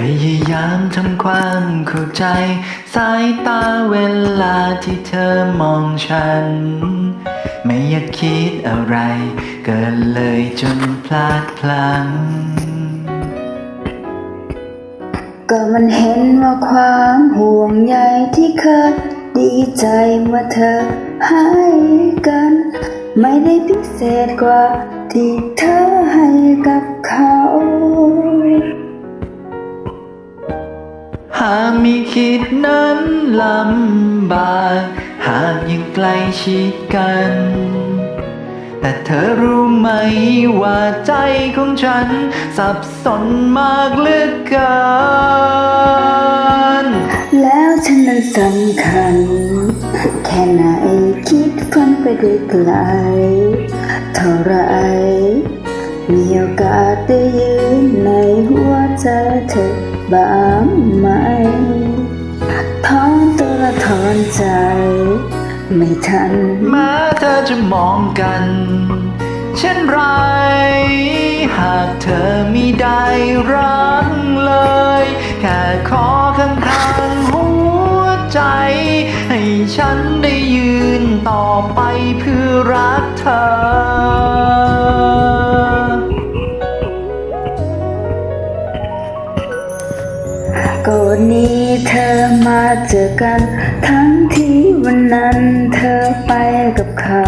พยายามทำความเข้าใจ สายตาเวลาที่เธอมองฉัน ไม่อยากคิดอะไร เกินเลยจนพลาดพลั้งก็มันเห็นว่าความห่วงใยที่เคยดีใจเมื่อเธอให้กัน ไม่ได้พิเศษกว่าที่เธอให้กับเขา หากมีคิดนั้นลำบากหากยังใกล้ชิดกัน แต่เธอรู้ไหมว่าใจของฉัน สับสนมากเหลือเกิน แล้วฉันนั้นสำคัญ แค่ไหนคิดฝันไปได้ไกลเท่าไรมีโอกาสได้ยืนในหัวใจเธอ บ้างไหมถอนตัวละถอนใจ ไม่ทันแม้เธอจะมองกัน เช่นไร หากเธอมิได้รักเลย แค่ขอข้างๆหัวใจ ให้ฉันได้ยืนต่อไปเพื่อรักเธอ วันนี้เธอมาเจอกัน ทั้งที่วันนั้นเธอไปกับเขา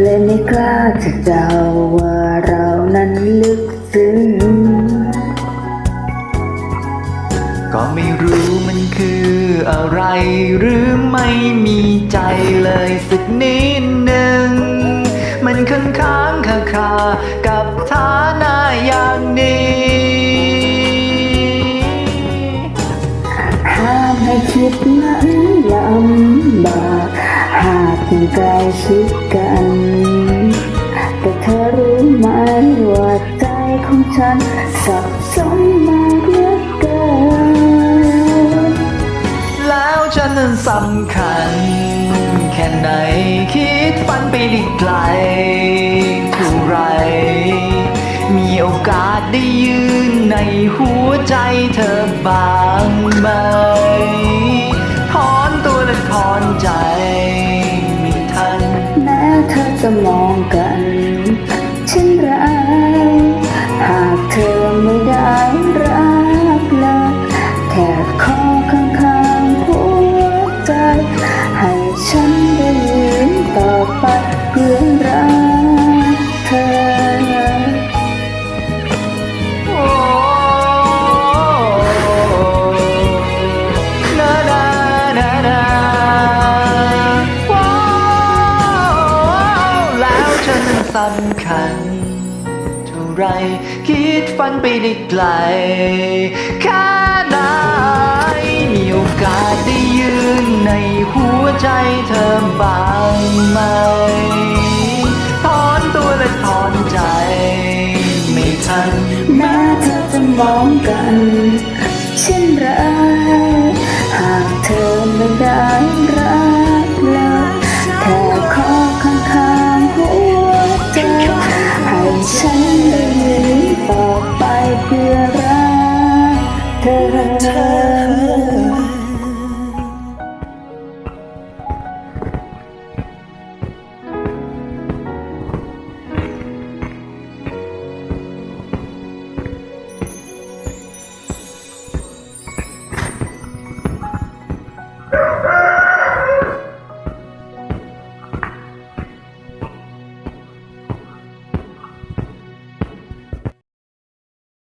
เลยไม่กล้าจะเดาว่าเรานั้นลึกซึ้งก็ไม่รู้มันคืออะไรหรือไม่มีใจเลยสักนิดหนึ่ง มันค้างค้างคาคากับฐานะอย่างนี้ ใกล้ชิดกัน แต่เธอรู้ไหมว่าใจของฉันสับสนมากเหลือเกิน แล้วฉันนั้นสำคัญ แค่ไหนคิดฝันไปได้ไกลเท่าไร มีโอกาสได้ยืนในหัวใจเธอบ้างไหม จะมองกัน ฉันรักหากเธอไม่ได้รักเลยแค่ขอข้างๆหัวใจ ให้ฉันได้ยืนต่อไปำคัญ เท่าไรคิดฝันไปได้ไกล